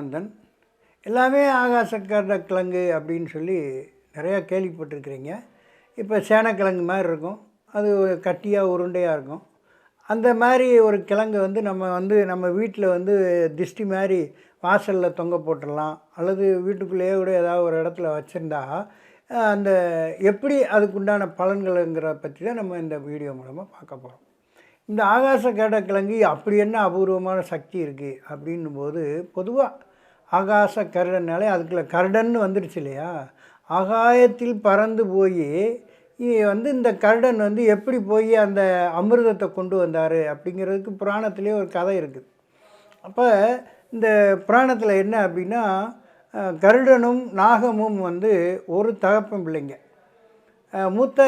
ஆனந்தன். எல்லாமே ஆகாசக்கார கிழங்கு அப்படின்னு சொல்லி நிறையா கேள்விப்பட்டிருக்கிறீங்க. இப்போ சேனக்கிழங்கு மாதிரி இருக்கும். அது கட்டியாக உருண்டையாக இருக்கும். அந்த மாதிரி ஒரு கிழங்கு வந்து நம்ம வந்து நம்ம வீட்டில் வந்து திஷ்டி மாதிரி வாசலில் தொங்க போட்டுடலாம். அல்லது வீட்டுக்குள்ளேயே கூட ஏதாவது ஒரு இடத்துல வச்சுருந்தா அந்த எப்படி அதுக்குண்டான பலன்களுங்கிற பற்றி தான் நம்ம இந்த வீடியோ மூலமாக பார்க்க போகிறோம் இந்த ஆகாச கேடக்கிழங்கு அப்படி என்ன அபூர்வமான சக்தி இருக்குது அப்படின்னும் போது பொதுவாக ஆகாச கருடனாலே அதுக்குள்ள கருடன்னு வந்துடுச்சு இல்லையா? ஆகாயத்தில் பறந்து போய் வந்து இந்த கருடன் வந்து எப்படி போய் அந்த அமிர்தத்தை கொண்டு வந்தார் அப்படிங்கிறதுக்கு புராணத்திலே ஒரு கதை இருக்குது. அப்போ இந்த புராணத்தில் என்ன அப்படின்னா கருடனும் நாகமும் வந்து ஒரு தகப்பன் பிள்ளைங்க. மூத்த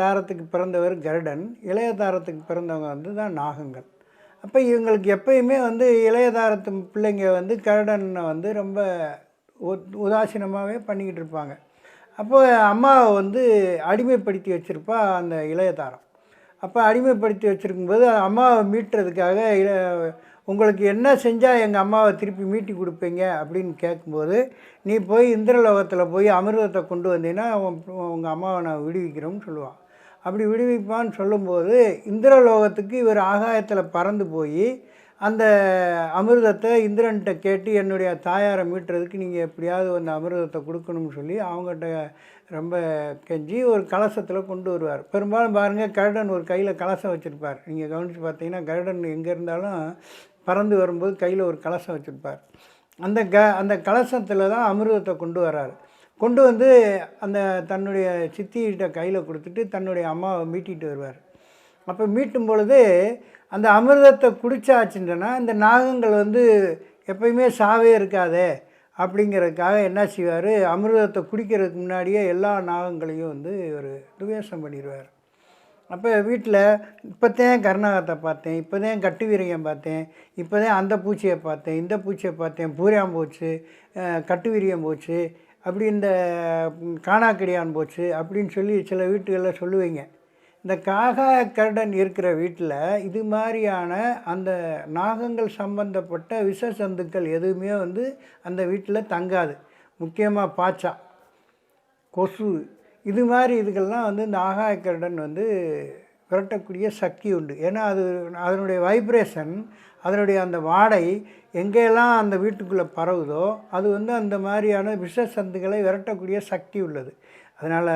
தாரத்துக்கு பிறந்தவர் கருடன் இளைய தாரத்துக்கு பிறந்தவங்க வந்து தான் நாகங்கள். அப்போ இவங்களுக்கு எப்பயுமே வந்து இளையதாரத்து பிள்ளைங்க வந்து கருடனை வந்து ரொம்ப உதாசீனமாகவே பண்ணிக்கிட்டு இருப்பாங்க. அப்போ அம்மாவை வந்து அடிமைப்படுத்தி வச்சுருப்பா அந்த இளையதாரம். அப்போ அடிமைப்படுத்தி வச்சுருக்கும்போது அம்மாவை மீட்டுறதுக்காக உங்களுக்கு என்ன செஞ்சால் எங்கள் அம்மாவை திருப்பி மீட்டி கொடுப்பீங்க? அப்படின்னு கேட்கும்போது நீ போய் இந்திரலோகத்தில் போய் அமிர்தத்தை கொண்டு வந்தீங்கன்னா உங்கள் அம்மாவை நான் விடுவிக்கிறோம்னு சொல்லுவான். அப்படி விடுவிப்பான்னு சொல்லும்போது இந்திரலோகத்துக்கு இவர் ஆகாயத்தில் பறந்து போய் அந்த அமிர்தத்தை இந்திரன்கிட்ட கேட்டு என்னுடைய தாயாரை மீட்டுறதுக்கு நீங்கள் எப்படியாவது அந்த அமிர்தத்தை கொடுக்கணும்னு சொல்லி அவங்ககிட்ட ரொம்ப கெஞ்சி ஒரு கலசத்தில் கொண்டு வருவார். பெரும்பாலும் பாருங்கள் கருடன் ஒரு கையில் கலசம் வச்சுருப்பார். நீங்கள் கவனித்து பார்த்தீங்கன்னா கருடன் எங்கே இருந்தாலும் பறந்து வரும்போது கையில் ஒரு கலசம் வச்சுருப்பார். அந்த க அந்த கலசத்தில் தான் அமிர்தத்தை கொண்டு வர்றார். கொண்டு வந்து அந்த தன்னுடைய சித்திகிட்ட கையில் கொடுத்துட்டு தன்னுடைய அம்மாவை மீட்டிட்டு வருவார். அப்போ மீட்டும் பொழுது அந்த அமிர்தத்தை குடிச்சாச்சுன்னா இந்த நாகங்கள் வந்து எப்பயுமே சாவே இருக்காதே அப்படிங்கிறதுக்காக என்ன செய்வார்? அமிர்தத்தை குடிக்கிறதுக்கு முன்னாடியே எல்லா நாகங்களையும் வந்து ஒரு துவேஷம் பண்ணிடுவார் அப்போ வீட்டில் இப்போதான் கருணாகத்தை பார்த்தேன் இப்போதான் கட்டு வீரியம் பார்த்தேன் இப்போதான் அந்த பூச்சியை பார்த்தேன் இந்த பூச்சியை பார்த்தேன் பூரியாம் போச்சு கட்டு வீரியம் போச்சு அப்படி இந்த காணாக்கடியான் போச்சு அப்படின்னு சொல்லி சில வீட்டுகளில் சொல்லுவீங்க. இந்த காகா கரடன் இருக்கிற வீட்டில் இது மாதிரியான அந்த நாகங்கள் சம்பந்தப்பட்ட விஷ சந்துக்கள் எதுவுமே வந்து அந்த வீட்டில் தங்காது. முக்கியமாக பாச்சா கொசு இது மாதிரி இதுக்கெல்லாம் வந்து இந்த ஆகாய வந்து விரட்டக்கூடிய சக்தி உண்டு. ஏன்னா அது அதனுடைய வைப்ரேஷன் அதனுடைய அந்த வாடை எங்கெல்லாம் அந்த வீட்டுக்குள்ளே பரவுதோ அது வந்து அந்த மாதிரியான விஷ சந்துகளை விரட்டக்கூடிய சக்தி உள்ளது. அதனால்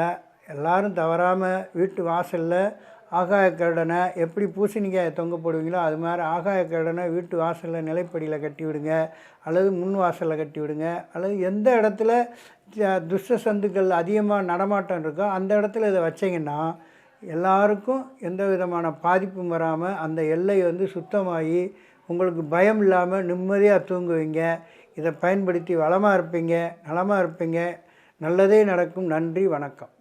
எல்லாரும் தவறாமல் வீட்டு வாசலில் ஆகாய கருடனை எப்படி பூசணிக்காயை தொங்க போடுவீங்களோ அது மாதிரி ஆகாய கருடனை வீட்டு வாசலில் நிலைப்படியில் கட்டி விடுங்க அல்லது முன் வாசலில் கட்டி விடுங்க அல்லது எந்த இடத்துல துஷ்ட சந்துக்கள் அதிகமாக நடமாட்டம் இருக்கோ அந்த இடத்துல இதை வச்சிங்கன்னா எல்லாருக்கும் எந்த விதமான பாதிப்பும் வராமல் அந்த எல்லை வந்து சுத்தமாகி உங்களுக்கு பயம் இல்லாமல் நிம்மதியாக தூங்குவீங்க. இதை பயன்படுத்தி வளமாக இருப்பீங்க நலமாக இருப்பீங்க. நல்லதே நடக்கும். நன்றி வணக்கம்.